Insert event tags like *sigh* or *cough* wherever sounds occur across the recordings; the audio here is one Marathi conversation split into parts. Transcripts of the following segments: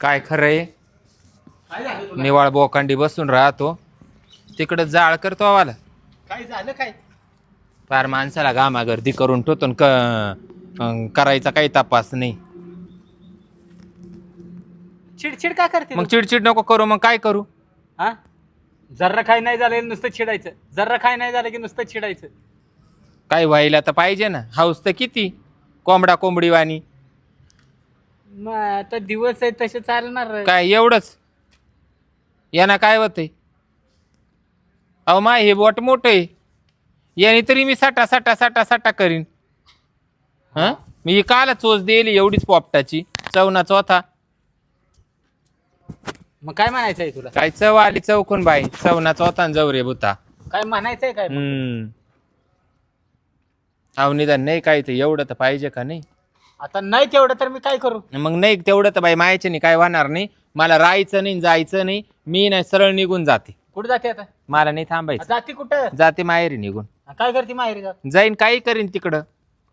काय खरंय काय झालं तुला? निवाळ बोकांडी बसून राहतो. तिकडं जाळ करतो आवाला काय झालं काय? फार माणसाला गामा गर्दी करून ठेवतो न क अं, करायचा काही तपास नाही. चिडचिड का करते मग तू? चिडचिड नको करू मग काय करू? हा? जर्रा काय नाही झालं की नुसतं चिडायचं. जर्रा काय नाही झालं की नुसतं चिडायचं. काय व्हायला तर पाहिजे ना. हाऊस तर किती? कोंबडा कोंबडी वाणी मग आता दिवस आहे तसे चालणार काय एवढंच? यांना काय होतंय? अहो माय हे बोट मोठं आहे. याने तरी मी साठा साठा साठा साठा करीन. हा? मी ही काला चोच दिली एवढीच पोपटाची. चवना चौथा. मग काय म्हणायचंय तुला? काय चव आली चौकून बाई. चवना चौथा न जवरे बुता. काय म्हणायचंय काय? हम्म. अहो निदान नाही काय ते एवढं तर पाहिजे का नाही? आता नाही तेवढं तर मी काय करू? मग नाही तेवढं तर बाई मायाच्या नाही काय होणार नाही. मला राहायचं नाही जायचं नाही. मी नाही सरळ निघून जाते. कुठे जाते आता? मला नाही थांबायचं. जाते कुठं? जाते माहेरी निघून. काय करते माहेरी जात जाईन काही करीन तिकडं.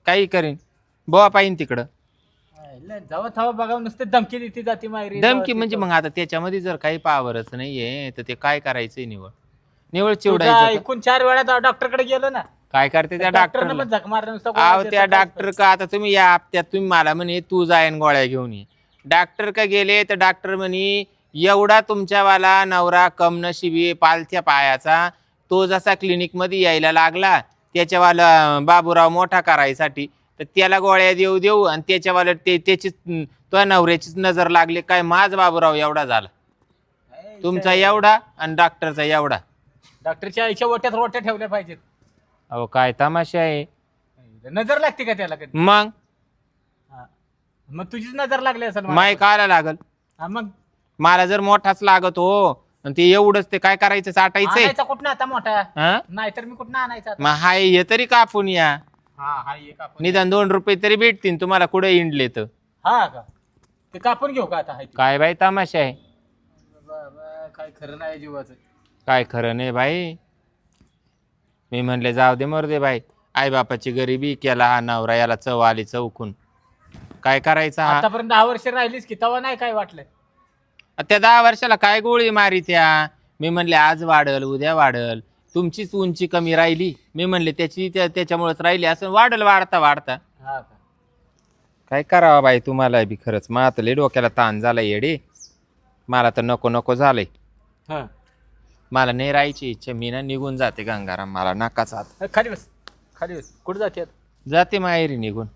काही करीन. बोवा पाहिन तिकडं. जावं थावं बघा नुसते धमकी देते जाते माहेरी. धमकी म्हणजे मग आता त्याच्यामध्ये जर काही पावरच नाहीये तर ते काय करायचंय निवड निवड चिवडायचं? ऐकून चार वेळा डॉक्टरकडे गेलो ना. काय करते त्या डॉक्टरने पण झक मारलं नुसतं आव गोळ्या त्या देतात. डॉक्टर का? आता तुम्ही या हप्त्यात तुम्ही मला म्हणे तू जाईन गोळ्या घेऊन ये. डॉक्टर का गेले तर डॉक्टर म्हणे एवढा तुमच्यावाला नवरा कम नशिबी पालथ्या पायाचा. तो जसा क्लिनिकमध्ये यायला लागला त्याच्यावाला बाबूराव मोठा करायसाठी तर त्याला गोळ्या देऊ देऊ आणि त्याच्यावाला ते त्याची तो नवऱ्याचीच नजर लागली काय माझ बाबूराव एवढा झाला? तुमचा एवढा आणि डॉक्टरचा एवढा. डॉक्टरच्या आईच्या ओट्यात रोट्या ठेवल्या पाहिजेत. अहो काय तमाशा आहे? नजर लागते का त्याला कधी? मग? हा. मग तुझीच नजर लागली असेल मला. माय कायला लागल. हा, मग? मला जर मोठाच लागत हो आणि ते एवढंच ते काय करायचं आणायचा कुठं आता मोठा? हा? नाहीतर मी कुठं आणायचा आता? मग हाय हे तरी कापून या. हा हा आपण निदान दोन रुपये तरी भेटतील तुम्हाला कुठे इंडले तर. हा का? ते कापून घेऊ का आता हाय ते? काय बाई तमाशा आहे? बाबा, काय खरं नाही जीवाचं. काय खरं नाही बाई. मी म्हणले जाऊ दे मरू दे बाई. आई बापाची गरिबी केला हा नवरा याला चव आली चौकून. काय करायचं हा? आतापर्यंत दहा वर्ष राहिलीस की तेव्हा नाही काय वाटलं? त्या दहा वर्षाला काय गोळी मारी त्या? मी म्हणले आज वाढल उद्या वाढल. तुमचीच उंची कमी राहिली. मी म्हणले त्याची त्या- त्याच्यामुळेच राहिली असं वाढल वाढता वाढता. हा का? काय करावं बाई तुम्हाला बी खरंच. मला लय डोक्याला ताण झाला येडे. मला तर नको नको झालंय. हा. मला नाही राहायची इच्छा मी ना निघून जाते गंगाराम मला नकाच हात खाली बस खाली बस. कुठं जाते आता? जाते माहेरी निघून.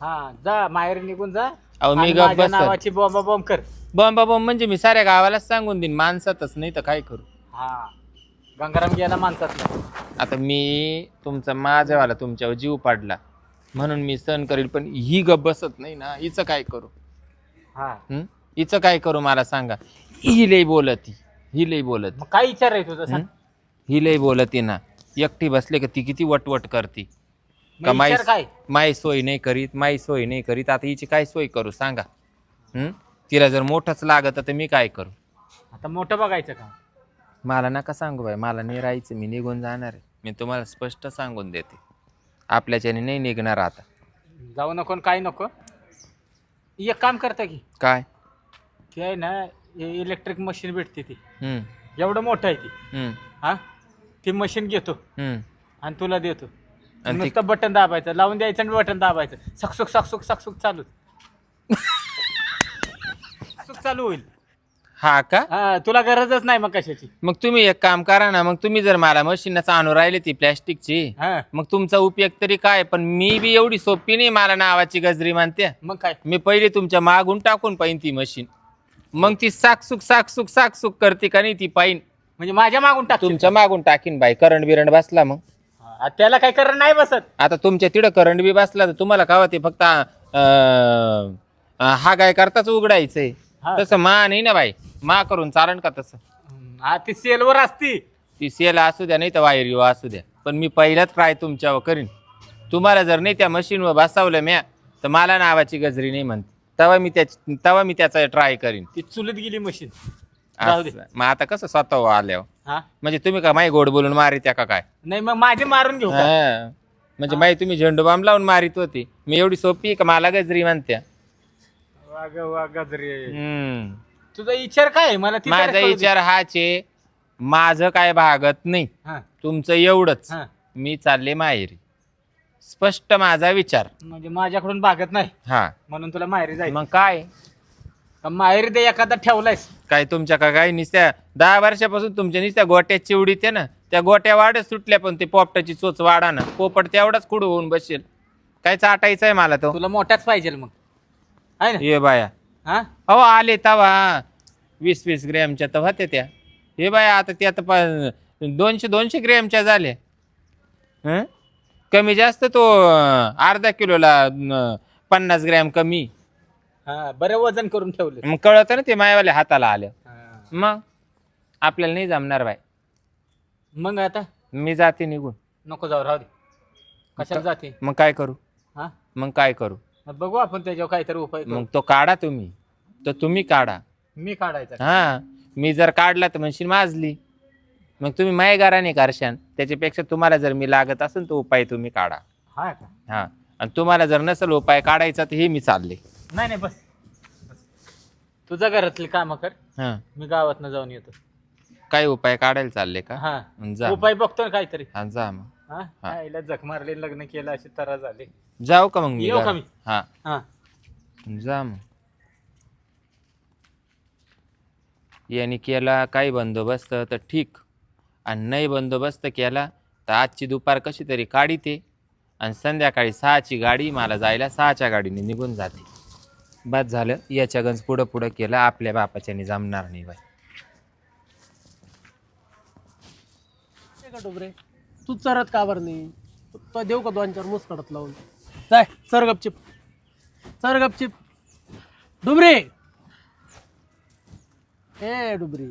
हा जा माहेर निघून जा. अहो मी आणि माझ्या नावाची बॉम्ब बॉम्ब कर. बॉम्ब बॉम्ब म्हणजे मी साऱ्या गावालाच सांगून देईन माणसातच नाही तर काय करू? हा गंगाराम गेला माणसातला आता मी तुमचा माझ्यावाला तुमच्यावर जीव पाडला. म्हणून मी सहन करील पण ही गप बसत नाही ना हिचं काय करू? हा. हं? हिचं काय करू मला सांगा? ही लई बोलती. ही लई बोलत. मग काय विचार आहे तुझा? सांग. हं? लई बोलती ना. एकटी बसले का ती किती वटवट करती. मग का माई विचार काय? माई सोय नाही करीत माई सोय नाही करीत. आता हिची काय सोय करू सांगा. हं? तिला जर मोठंच लागत तर मी काय करू? आता मोठं बघायचं का? मला नका सांगू बाई. मला नाही राहायचं. मी निघून जाणार आहे. मी तुम्हाला स्पष्ट सांगून देते. आपल्याच्याने नाही निघणार आता. जाऊ नको आणि काय नको. एक काम करता की. काय? ते आहे ना इलेक्ट्रिक मशीन भेटते ती. एवढं मोठं आहे ती. हं, हा? ती मशीन घेतो. आणि तुला देतो. आणि ती- नुसतं बटन दाबायचं. लावून द्यायचं आणि बटन दाबायचं. सकसुक सकसुक सकसुक चालू. *laughs* सकसुक चालू होईल. हा का? हा तुला गरजच नाही मग कशाची. मग तुम्ही एक काम करा ना मग तुम्ही जर मला मशीनच आणून राहिले ती प्लॅस्टिकची हा. मग तुमचा उपयोग तरी काय? पण मी बी एवढी सोपी नाही मला नावाची गजरी मानते मग काय? मी पहिले तुमच्या मागून टाकून पाहिन ती मशीन मग ती साकसूक साकसूक साकसूक करते का नाही ती पाहिन म्हणजे माझ्या मागून टाक तुमच्या मागून टाकीन बाई करंट बिरंट बसला मग. त्याला काय करणं नाही बसत. आता तुमच्या तिथं करंट बी बसला तर तुम्हाला काय ते फक्त अं, हा गाय करताच उघडायचंय. हा. तसं मा नाही ना बाई मा करून चालन का तसं? हा ती सेलवर असती. ती सेल असू द्या नाही तर वायर येऊ असू द्या. पण मी पहिलाच ट्राय तुमच्यावर करीन. तुम्हाला जर नाही त्या मशीनवर बसवलं म्या तर मला नावाची गजरी नाही म्हणते. तेव्हा मी त्या तेव्हा मी त्याचा ट्राय करीन. ती चुलत गेली मशीन जाऊ दे. असं. मग आता कसं स्वतः आल्यावर? हा? म्हणजे तुम्ही का माई गोड बोलून मारित त्या का काय? नाही मग माझे मारून घेऊ का? हा. म्हणजे माई तुम्ही झेंडू बाम लावून मारित होती. मी एवढी सोपी आहे का? मला गजरी म्हणत्या. वाग वाग गजरे. हम्म. तुझा विचार काय आहे? मला ती माझा. विचार हाच आहे माझं काय भागत नाही. हा, तुमचं एवढंच. मी चालले माहेरी. स्पष्ट माझा विचार. म्हणजे माझ्याकडून भागत नाही. हा. म्हणून तुला माहेरी जायचं. मग काय? का माहेरी ते एखादा ठेवलायस. काय तुमच्या का काय निसत्या दहा वर्षापासून तुमच्या निसत्या गोट्यात चिवडीत आहे ना त्या गोट्या वाढच सुटल्या पण ते पोपटाची चोच वाढा ना पोपट तेवढाच कुड होऊन बसेल. काय चाटायचं आहे मला तो? तुला मोठाच पाहिजे मग. आहे ना? ये बाया. हा? अहो आले तवा. वीस वीस ग्रॅमच्या तर होत्या त्या. हे बाया आता ते आता प- दोनशे दोनशे ग्रॅमच्या झाल्या. हं? कमी जास्त तो अं, अर्धा किलोला अं, पन्नास ग्रॅम कमी. हा बरं वजन करून ठेवले. मग कळतं ना ते मायावाल्या हाताला आलं. मग आपल्याला नाही जमणार बाय मग आता? मी जाते निघून. नको जाऊ राहू दे. कशाला जाते? मग काय करू? हा? मग काय करू? बघू आपण त्याच्यावर काहीतरी उपाय करू. मग तो काढा तुम्ही. तो तुम्ही काढा. मी काढायचा. हा. मी जर काढला तर म्हणशील माजली. मग तुम्ही मायगाराने करशान त्याच्यापेक्षा तुम्हाला जर मी लागत असेल तो उपाय तुम्ही काढा. हा का? हा. आणि तुम्हाला जर नसेल उपाय काढायचा तर हे मी चालले. नाही नाही बस. बस. तुझ्या घरातली कामं कर. हा. मी गावात जाऊन येतो. काय उपाय काढायला चालले का? हा. मग जा उपाय बघतो ना काहीतरी. हा, जा मग. हा? हा. आईला जख मारले लग्न केलं अशी तरा झाली. जाऊ का मग मी येऊ का घरात? मी? हा. हा. जा मग. यांनी केला काही बंदोबस्त तर ठीक. आणि नाही बंदोबस्त केला तर आजची दुपार कशी तरी काढीते आणि संध्याकाळी सहाची गाडी मला जायला सहाच्या गाडीने निघून जाते. बस झालं. याच्या गंज पुढं पुढं केलं. आपल्या बापाच्याने जमणार नाही बाई. का डोबरे तू चरत का बरं नाही? तो देऊ का दोन चार मुसकडत लावून? जाय चर गपचिप. चर गपचिप. डुबरे! ए डुबरी.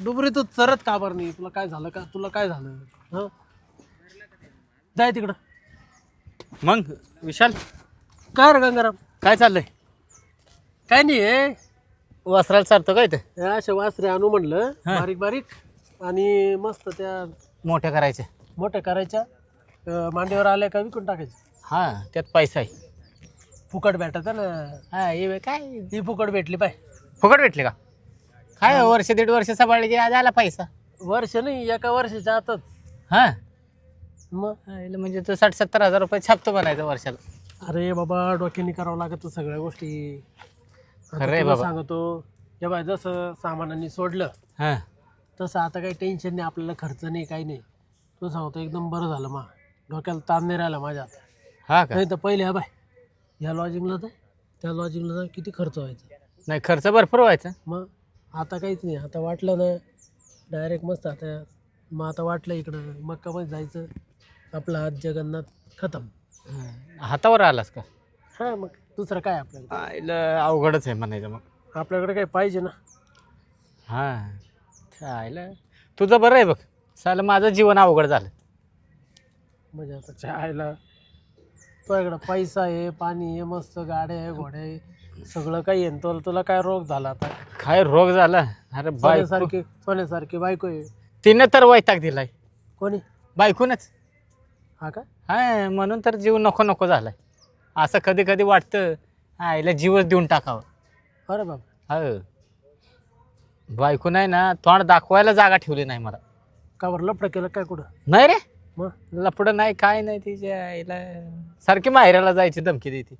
डुबरी तू चरत का बरं नाही? तुला काय झालं का? तुला काय झालं? हं? जाय तिकडं. मग? विशाल काय रे गंगाराम? काय चाललंय? काय नाही हे. वस्त्राला चालतो काय ते हे असे वासरे आणू म्हणलं हा. बारीक बारीक आणि मस्त त्या मोठ्या करायचे मोठ्या करायच्या. अं, मांडीवर आल्या का विकून टाकायच्या. हा त्यात पैसा आहे. फुकट भेटत ना. हा हे काय? ती फुकट भेटली पाय. फुकट भेटले का? काय वर्ष दीड वर्ष सांभाळले की आज आला पैसा? वर्ष नाही एका वर्षाच्या आतच. हा? मग? आईला म्हणजे तो साठ सत्तर हजार रुपये छापतो बनायचं वर्षाला. अरे बाबा डोक्याने करावं लागत सगळ्या गोष्टी. आता खरंय तुला बाबा. सांगतो जेव्हा जसं सामानांनी सोडलं हा. तसं आता काही टेन्शन नाही आपल्याला खर्च नाही काही नाही. तू सांगतो एकदम बरं झालं मा. डोक्याला ताण नाही राहिला माझ्या आता हा का? नाही तर पहिले हा बाय ह्या लॉजिंगला जाय त्या लॉजिंगला जाय किती खर्च व्हायचा? नाही खर्च भरपूर व्हायचा. मग? आता काहीच नाही. आता वाटलं ना डायरेक्ट मस्त आता मग आता वाटलं इकडं मक्कामध्ये जायचं. आपला हात जगन्नाथ खतम. हातावर आलास का? हां मग दुसरं काय आपल्याला? अवघडच आहे म्हणायचं मग. आपल्याकडे काही पाहिजे ना. हा. आईला तुझं बरं आहे बघ. चाल माझं जीवन अवघड झालं. म्हणजे आता चायला तुझ्याकडं पैसा आहे पाणी आहे मस्त गाड्या आहे घोड्या आहे. सगळं काही आहे न तुला तुला काय रोग झाला आता? काय रोग झाला? अरे बायको. सोन्यासारखी सोन्यासारखी बायको आहे. तिनं तर वैताग दिलाय. कोणी? बायकूनच. हा का? हा म्हणून तर जीव नको नको झालाय. असं कधी कधी वाटतं आईला जीवच देऊन टाकावं. अरे बाबा हो. बायको नाही ना तोंड दाखवायला जागा ठेवली नाही मला. का बरं? लफडं केलं काय कुठं? नाही रे. मग? लपडं नाही काय नाही तिच्या आईला सारखी माहेराला जायची धमकी देते.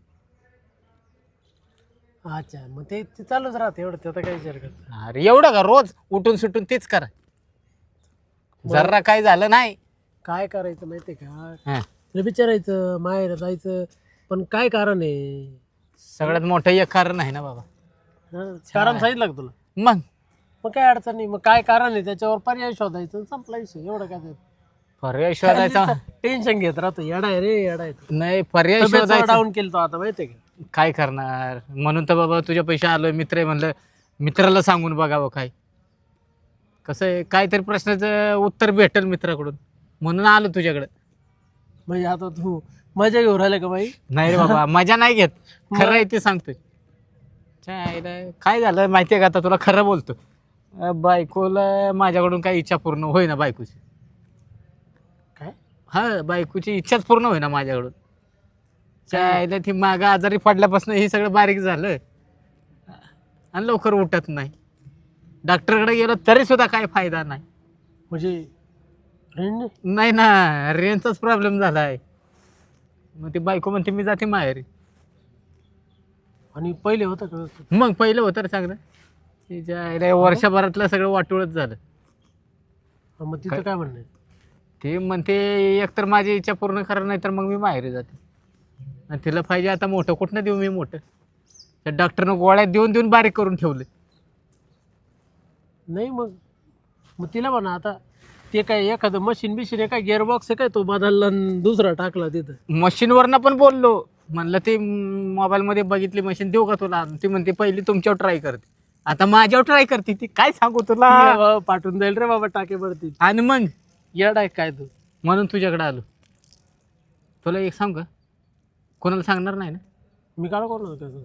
अच्छा मग ते ते चालूच राहते एवढं त्याचा काही विचार करत? अरे एवढं का? रोज उठून सुटून तेच करा. जरा काय झालं नाही. काय करायचं माहिती आहे का? हा. तुला विचारायचं माहेर जायचं पण काय कारण आहे? सगळ्यात मोठं एक कारण आहे ना बाबा. हं? कारण सांगितलं का तुला? मग? मग काय अडचण नाही. मग काय कारण आहे? त्याच्यावर पर्याय शोधायचं आणि संपला विषय. एवढं काय पर्याय शोधायचा? टेन्शन घेत राहतो. येडा आहे रे येडा आहे. नाही पर्याय शोधायचा. डाऊन केलं तो आता माहितीये का? काय करणार? म्हणून तर बाबा तुझ्या पैसे आलोय मित्र आहे म्हणलं मित्राला सांगून बघावं काय. कसं आहे काहीतरी प्रश्नाचं उत्तर भेटेल मित्राकडून. म्हणून आलो तुझ्याकडे. म्हणजे आता तू मजा घेऊन राहिला का बाई? नाही रे बाबा मजा नाही घेत. खरं आहे ते सांगतोय. काय झालं माहितीये का आता? तुला खरं बोलतो. अं, बायकोला माझ्याकडून काही इच्छा पूर्ण होईना बायकोची. काय? हा बायकोची इच्छाच पूर्ण होईना माझ्याकडून. च्या आईला ती मागं आजारी पडल्यापासून हे सगळं बारीक झालं. आणि लवकर उठत नाही. डॉक्टरकडे गेलो तरी सुद्धा काही फायदा नाही. म्हणजे रेंज नाही ना रेंजचाच प्रॉब्लेम झाला आहे मग ती बायको म्हणते मी जाते माहेरी. आणि पहिले होतं का व्यवस्थित? मग पहिलं होतं रे चांगलं तिच्या आईला वर्षभरातलं सगळं वाटोळच झालं. हा, मग तिथं काय? काय म्हणणं आहे? ते म्हणते एकतर माझी इच्छा पूर्ण करा नाही तर मग मी माहेरी जाते. आणि तिला पाहिजे आता मोठं कुठनं देऊ मी मोठं? त्या डॉक्टरनं गोळ्या देऊन देऊन बारीक करून ठेवले. नाही मग मग तिला म्हणा आता ते काय एखादं मशीन बिशीन आहे काय गिअरबॉक्स आहे काय तो बदलला आणि दुसरा टाकला तिथं? मशीनवरनं पण बोललो. म्हणलं ते मोबाईलमध्ये बघितली मशीन देऊ का तुला? ती म्हणते पहिली तुमच्यावर ट्राय करते. आता माझ्यावर ट्राय करते ती. काय सांगू तुला? ये बाबा, पाठवून जाईल रे बाबा टाके पडतील आणि मग? येड आहे काय तू? म्हणून तुझ्याकडे आलो. तुला एक सांग का? कोणाला सांगणार नाही ना? मी काळ करणार त्याचं?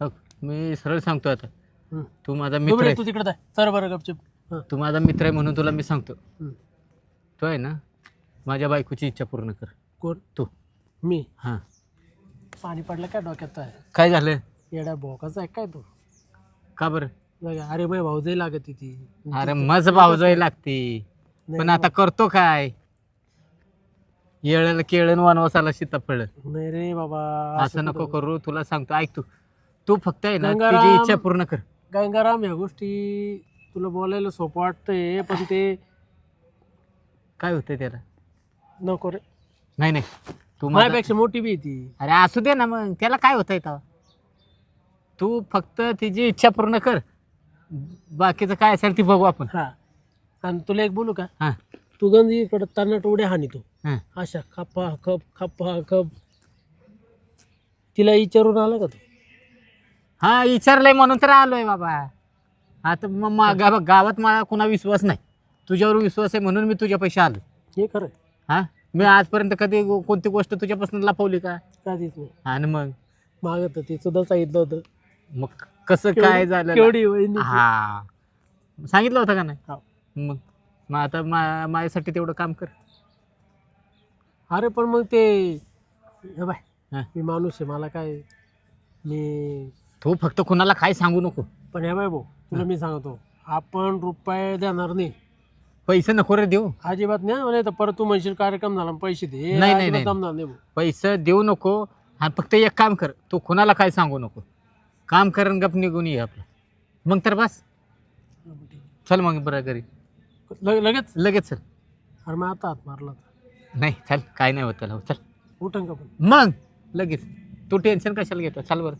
हो, मी सरळ सांगतो आता. तू माझा मित्र आहे. तू तिकडे जाय सर बरं गपचिप. हं, तू माझा मित्र आहे म्हणून तुला मी सांगतो. तो आहे ना माझ्या बायकोची इच्छा पूर्ण कर. कोण? तू. मी? हां. पाणी पडलं काय डोक्यात आहे काय झालं? येड्या भोकाचा आहे काय तू? का बरं? अरे बाई भाऊ जाई लागत ती अरे मज भावजाई लागते. पण आता करतो काय? येळेला केळण वनवासाला सीताफळ. नाही रे बाबा असं नको करू तुला सांगतो ऐक तू. तू फक्त आहे ना गंगाराम. तुझी इच्छा पूर्ण कर. गंगाराम ह्या गोष्टी तुला बोलायला सोपं वाटतंय पण ते काय होतंय त्याला? नको रे. नाही नाही. तू माझा- माझ्यापेक्षा मोठी बी आहे ती. अरे असू दे ना मग. त्याला काय होतंय तेव्हा? तू फक्त तिची इच्छा पूर्ण कर. बाकीचं काय असेल ती बघू आपण. हा. आणि तुला एक बोलू का? हां. तू गंज इकडं तानाट उड्या हानी तू. हां. अशा खप्पा खप खप्पा खप. तिला विचारून आलं का तू? हा विचारलंय म्हणून तर आलोय बाबा. आता मग मा- गा- गावात मला कुणा विश्वास नाही. तुझ्यावर विश्वास आहे म्हणून मी तुझ्या पैसे आलो. हे खरं. हा? मी आजपर्यंत कधी गो- कोणती गोष्ट तुझ्यापासून लपवली का? कधीच नाही. आणि मग? मागत तर ते सुद्धा सांगितलं होतं. मग कसं काय झालं केवढी वहिनी हा. सांगितलं होतं का नाही. मग? मग आता मा- माझ्यासाठी तेवढं काम कर. अरे पण मग ते हे बाय हा. मी माणूस आहे मला काय मी तू फक्त कुणाला काय सांगू नको. पण हे बाय भाऊ तुला मी सांगतो आपण रुपये देणार नाही. पैसे नको रे देऊ. अजिबात नाही नाही तर परत तू म्हणशील कार्यक्रम झाला पैसे दे. हे नाही, नाही, अजिबात नाही. जमणार नाही भाऊ. पैसे देऊ नको. आणि फक्त एक काम कर तू कुणाला काय सांगू नको. काम कर आणि गप निघून ये आपलं. मग तर बस. चल मग बरं घरी. लगे- लगेच? लगेच चल. अरे मग आता हात मारला होता. नाही चल काय नाही होत त्याला. हो, चल. उठन का पण? मग? लगेच. तू टेन्शन कशाला घेतो? चल बरं.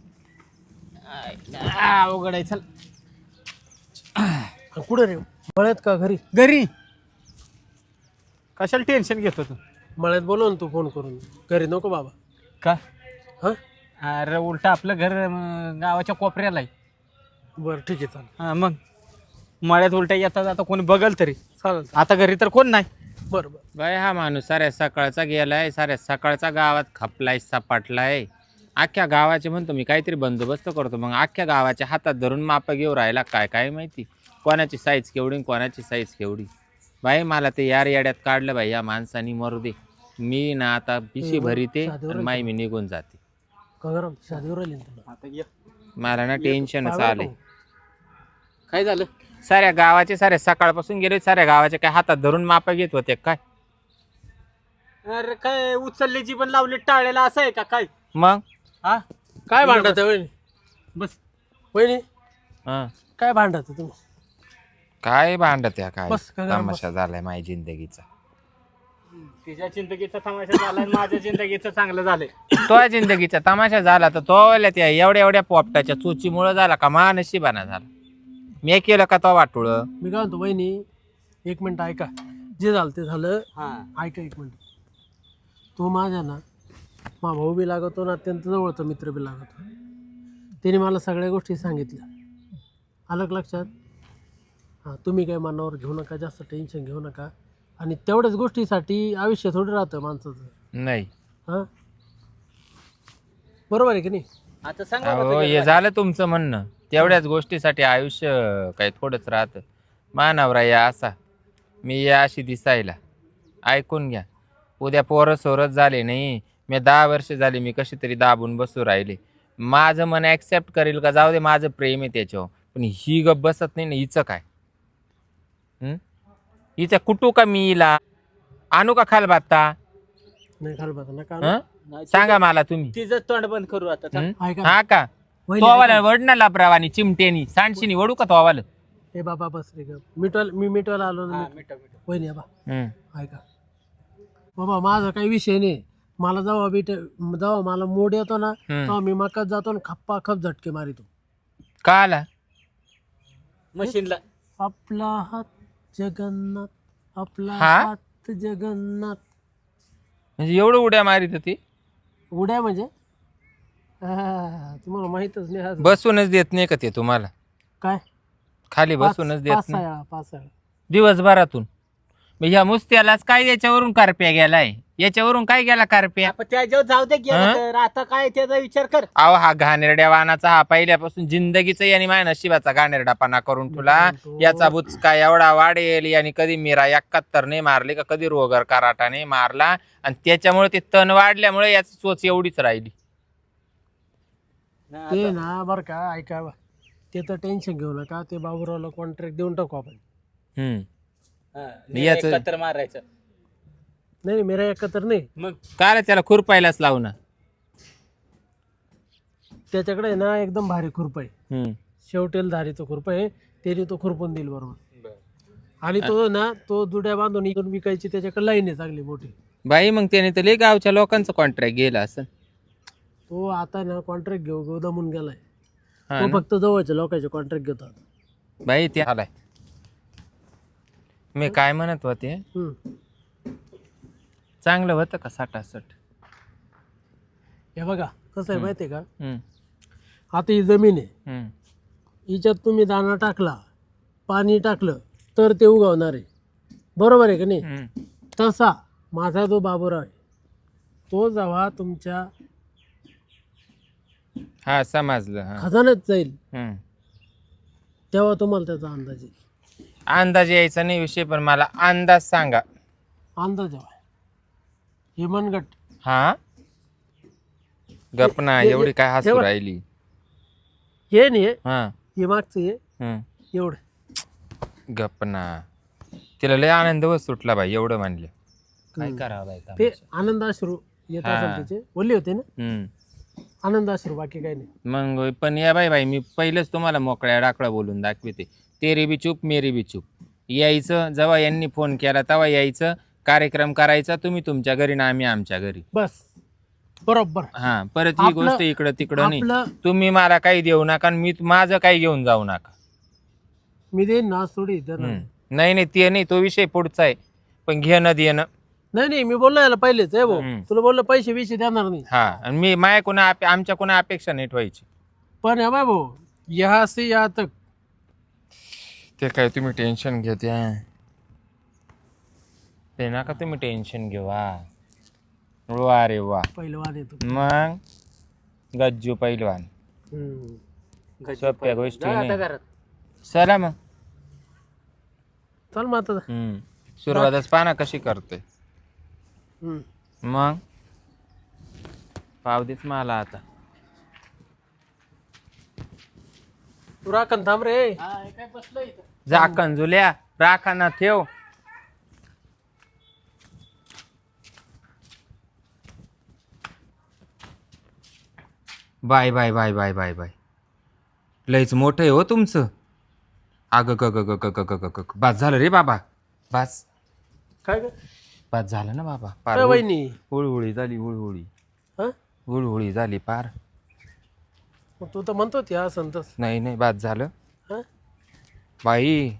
आ, अवघड आहे चल. कुठं रे? मळ्यात का घरी? घरी. कशाला टेन्शन घेतो तू? मळ्यात बोलव ना तू फोन करून. घरी नको बाबा. का? हा? अरे उलट आपलं घर अं, गावाच्या कोपऱ्याला आहे. बरं ठीक आहे चालेल. हा, मग? मळ्यात उलट्या येतात आता कोणी बघल तरी. चालेल आता घरी तर कोण नाही. बरं बरं बाय हा माणूस साऱ्या सकाळचा गेलाय साऱ्या सकाळचा गावात खपलाय सपाटलाय. अख्ख्या गावाचे म्हणतो मी काहीतरी बंदोबस्त करतो. मग अख्ख्या गावाच्या हातात धरून माप घेऊ राहिला काय काय माहिती? कोणाची साईज केवढी आणि कोणाची साईज केवढी? बाई मला ते यार याड्यात काढलं बाई या माणसानी मरू दे. मी ना आता पिशी भरीते आणि माई मी निघून जाते. गंगाराम शादीवर आली ना तुला? आता ये. मला ना टेन्शनच आलंय. काय झालं? साऱ्या गावाचे सारे सकाळपासून गेले साऱ्या गावाचे काय हातात धरून माप घेत होते काय? अरे काय उचलल्याची पण लावली टाळ्याला असं आहे का काय? मग? हा? काय भांडत वहिनी? बस. वहिनी हं. काय भांडत तुम्ही? काय भांडत या काय? बस, तमाशा झालाय माझ्या जिंदगीचा. तिच्या जिंदगीचा तमाशा झाला आणि माझ्या जिंदगीचं चांगलं झालंय. तो जिंदगीचा तमाशा झाला तर तो वाल्या त्या एवढ्या एवढ्या पोपटाच्या चोचीमुळं झाला का मा नशिबाना झाला? मी केलं का तो वाटुळ? मी काय म्हणतो वहिनी एक मिनिट ऐका. जे झालं ते झालं. हा. ऐका एक मिनिट. तो माझ्या ना मा भाऊ बी लागतो ना अत्यंत जवळचा मित्र बी लागतो. त्याने मला सगळ्या गोष्टी सांगितल्या. आलं का लक्षात? हां तुम्ही काय मनावर घेऊ नका जास्त टेन्शन घेऊ नका. आणि तेवढ्याच गोष्टीसाठी आयुष्य थोडं राहतं माणसाचं. नाही. हां? बरोबर आहे की नाही? आता सांग बाबा अहो तुझ्या हे झालं तुमचं म्हणणं. तेवढ्याच गोष्टीसाठी आयुष्य काही थोडंच राहतं. मानवरा या असा. मी या अशी दिसायला. ऐकून घ्या. उद्या पोरं सोरत झाले नाही. मी दहा वर्ष झाली मी कशी तरी दाबून बसू राहिले. माझं मन ॲक्सेप्ट करेल का? जाऊ दे माझं प्रेम आहे त्याच्यावर. पण ही गप बसत नाही ना हिचं काय? हं? हिचं कुटू का मी हिला? आणू का खाल बात्ता नाही खाल बघा नका हं? सांगा मला तुम्ही. तिचं तोंड बंद करू आता हं? ऐका. हा का? वहिनी, तोवाला ऐका. वड ना चिमटेनी सांडशीनी वडू का तोवाला ए बाबा बस रे ग मिटवायला मी मिटवायला आलो ना वहिनी बा. हं. ऐका. बाबा माझा काही विषय नाही. मला जेव्हा बीट जेव्हा मला मोड येतो ना हं. तेव्हा मी मकात जातो ना खप्पा खप झटके मारितो. का आला? मशीनला. आपला हात जगन्नाथ आपला हा? हात जगन्नाथ. म्हणजे एवढं उड्या मारित होती? उड्या म्हणजे? तुम्हाला माहितच नाही आज बसूनच देत नाही का ते तुम्हाला? काय? खाली पाच बसूनच पाच देत सहा नाही. वेळा, पाच सहा वेळा. दिवसभरातून. मग ह्या मुस्त्यालाच काय याच्यावरून कारप्या गेलाय? याच्यावरून काय गेला कारप्या त्याच्यावर जाऊ दे गेलं हं? तर. आता काय त्याचा विचार कर. अहो हा घाणेरड्या वाहनाचा हा पहिल्यापासून जिंदगीचा याने माझ्या नशिबाचा घाणेरडापणा करून ठेवला म्हणतो. याचा बुचका एवढा वाढेल याने कधी मीरा एकाहत्तर नाही मारली का कधी रोगर कराटा नाही मारला. आणि त्याच्यामुळे ते तण वाढल्यामुळे याची चोच एवढीच राहिली. ते ना बरं का ऐका बा. ते तर टेन्शन घेऊ नका. ते बाबूरावला कॉन्ट्रॅक्ट देऊन टाकू आपण. हम्म. याचं- एकत्र मारायचं. नाही नाही, मेरा एकत्र नाही. मग? काय त्याला खुरपायलाच लावू ना. त्याच्याकडे आहे ना एकदम भारी खुरप आहे. हम्म. शेवटेल धारीचं खुरप आहे त्याने तो खुरपून देईल बरोबर. आणि तो ना तो जुड्या बांधून इकडून विकायची त्याच्याकडे लाईन आहे चांगली मोठी. बाई मग त्याने तर लय गावच्या लोकांचं कॉन्ट्रॅक्ट गेला असं. तो आता ना कॉन्ट्रॅक्ट घेऊ घेऊ दमून गेलाय. तो? फक्त जवळच्या लोकांचे कॉन्ट्रॅक्ट घेतो आता. बाई ते आलाय. मी काय म्हणत होते? हम्म. चांगलं होतं का साठासट हे बघा कसं आहे माहिती आहे का? हम्म, आता ही जमीन आहे. हम्म. हिच्यात तुम्ही दाणा टाकला पाणी टाकलं तर ते उगवणार आहे. बरोबर आहे का नाही? हम्म. तसा माझा जो बाबूराव आहे तो जेव्हा तुमच्या हा समजलं हा. खजान्यात जाईल हम्म. तेव्हा तुम्हाला त्याचा अंदाज येईल. अंदाज यायचा नाही विषय पण मला अंदाज सांगा. अंदाज हवा हे मनगट हा? गपना हे- एवढी काय हसू हे. राहिली? हे नाही हे, हा हे मागचं हे. हम्म. एवढं. गपना तिला लय आनंद व सुटला बाई एवढं म्हणले. काय. करावं बाई ते कामाचं? आनंद अश्रू येत हा. असेल त्याचे होते ना? हम्म. आनंद अश्रू बाकी काही नाही. मग पण या बाई बाई मी पहिलेच तुम्हाला मोकळ्या डाकळा बोलून दाखवते. तेरी बी चूप मेरी बी चूप यायचं जेव्हा यांनी फोन केला तेव्हा यायचं. कार्यक्रम करायचा तुम्ही तुमच्या घरी ना आम्ही आमच्या घरी. बस. बरोबर. हा परत ही आपलं- गोष्ट इकडं तिकडं नाही. आपलं तुम्ही मला काही देऊ नका आणि मी माझं काही घेऊन जाऊ नका. मी देईन ना तर हम्म. नाही नाही ते नाही तो विषय पुढचा आहे. पण घेणं देणं. नाही नाही मी बोललो याला पहिलेच आहे भाऊ. हम्म. तुला बोललो पैसे बिशे देणार नाही. हा आणि मी माया कोणा अपे- आमच्या कोणा अपेक्षा नाही ठेवायची. पण है भाऊ यहाँ से यहाँ तक ते काय तुम्ही टेन्शन घेते ते नका तुम्ही टेन्शन घेऊ हा. वा रे वा पहिलवान येतो मग? गज्जू पैलवान. हम्म. सोप्या गोष्टी नाही चला मग. चल मग आता. हम्म. सुरुवातच पाना कशी करते हम्म. मग? पाव देच मला आता. तू राखण थांब रे. काय बसलं इथं? झाकण जुल्या राखाना ठेव. Bye bye bye bye bye bye. लयच मोठं आहे हो तुमचं. अगं ग ग ग ग ग ग ग बास झालं रे बाबा. बास. काय ग? बास झालं ना बाबा. पार वहिनी. हुळहुळी झाली हुळहुळी हुळहुळी झाली पार. तू तर म्हणतो त्या संतस नाही नाही बास झालं. बाई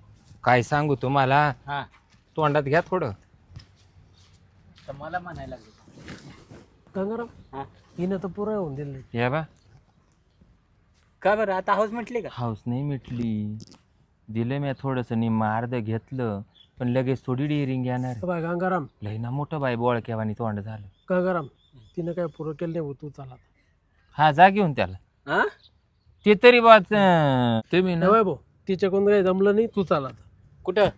काय सांगू तुम्हाला? तोंडात घ्या थोडं. तर मला म्हणायला लागलं. गंगाराम? हिनं तर पुरा होऊन दिलं या बा. का बरं? आता हाऊस म्हटली का? हाऊस नाही मिटली. दिलं मी थोडंसं निम्म अर्ध घेतलं पण लगेच थोडी डिअरिंग येणार. बाय गंगाराम. लई ना मोठं बाई बोळक्यावानी तोंड झालं. गंगाराम तिनं काय पुरं केलं नाही तू चाला हा जा घेऊन त्याला. हा ते तरी बा तुम्ही ना नाही भाऊ तिच्याकडून काही जमलं नाही तू चाला. कुठं?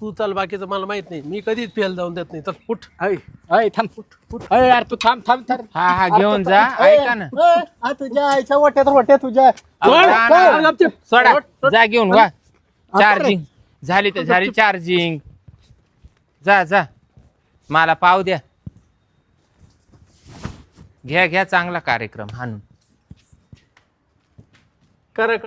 तू चाल बाकीचं मला माहीत नाही. मी कधीच फेल जाऊन देत नाही. तर उठ अय अय थांब. अय यार तू थांब थांब थांब. हा हा घेऊन जा. ऐका ना. ए, तुझ्या आईच्या वाट्यात वाट्या तुझ्या. सोड, जा सोड, ना. गपचूप. सोडा. सोड, सोड. जा घेऊन वा. चार्जिंग. झाली तर झाली चार्जिंग. जा जा. मला पाव द्या. घ्या घ्या चांगला कार्यक्रम हाणून. करा.